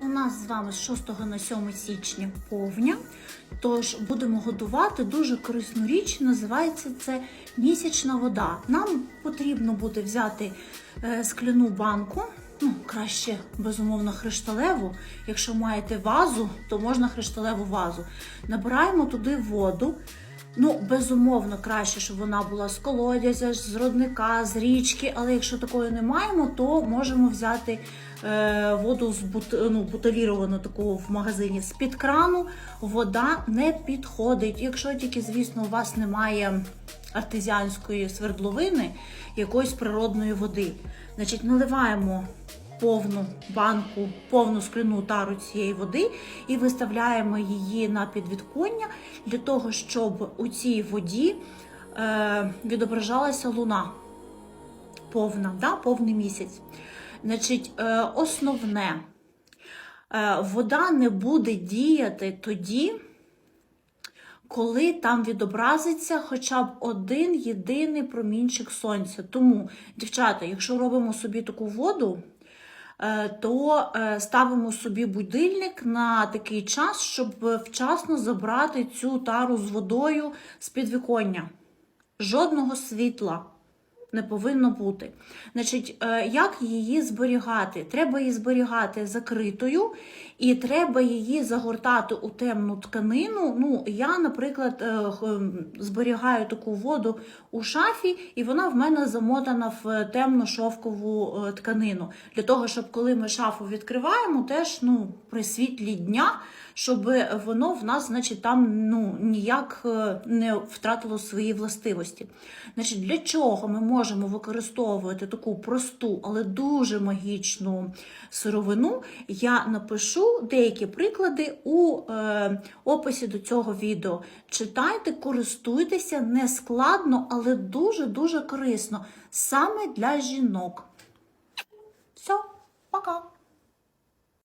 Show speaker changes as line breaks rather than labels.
У нас з вами з 6 на 7 січня повня. Тож будемо готувати дуже корисну річ. Називається це місячна вода. Нам потрібно буде взяти е, скляну банку. Ну, краще, безумовно, хришталеву. Якщо маєте вазу, то можна хришталеву вазу. Набираємо туди воду. Ну, безумовно, краще, щоб вона була з колодязя, з родника, з річки. Але якщо такої не маємо, то можемо взяти е, воду з бут, ну, бутиліровану таку в магазині з-під крану. Вода не підходить. Якщо тільки, звісно, у вас немає артезіанської свердловини, якоїсь природної води. Значить, наливаємо повну банку, повну скляну тару цієї води і виставляємо її на підвіконня для того, щоб у цій воді е, відображалася луна повна, да, повний місяць. Значить, е, основне, е, вода не буде діяти тоді, коли там відобразиться хоча б один єдиний промінчик сонця. Тому, дівчата, якщо робимо собі таку воду, то е, ставимо собі будильник на такий час, щоб вчасно забрати цю тару з водою з підвіконня. Жодного світла не повинно бути. Значить, е, як її зберігати? Треба її зберігати закритою, і треба її загортати у темну тканину. Ну, я, наприклад, е, зберігаю таку воду у шафі, і вона в мене замотана в темну шовкову е, тканину. Для того, щоб коли ми шафу відкриваємо, теж ну, при світлі дня, щоб воно в нас, значить, там ну, ніяк не втратило свої властивості. Значить, для чого ми можемо використовувати таку просту, але дуже магічну сировину? Я напишу деякі приклади у е, описі до цього відео. Читайте, користуйтеся не складно, але дуже-дуже корисно саме для жінок. Все, пока!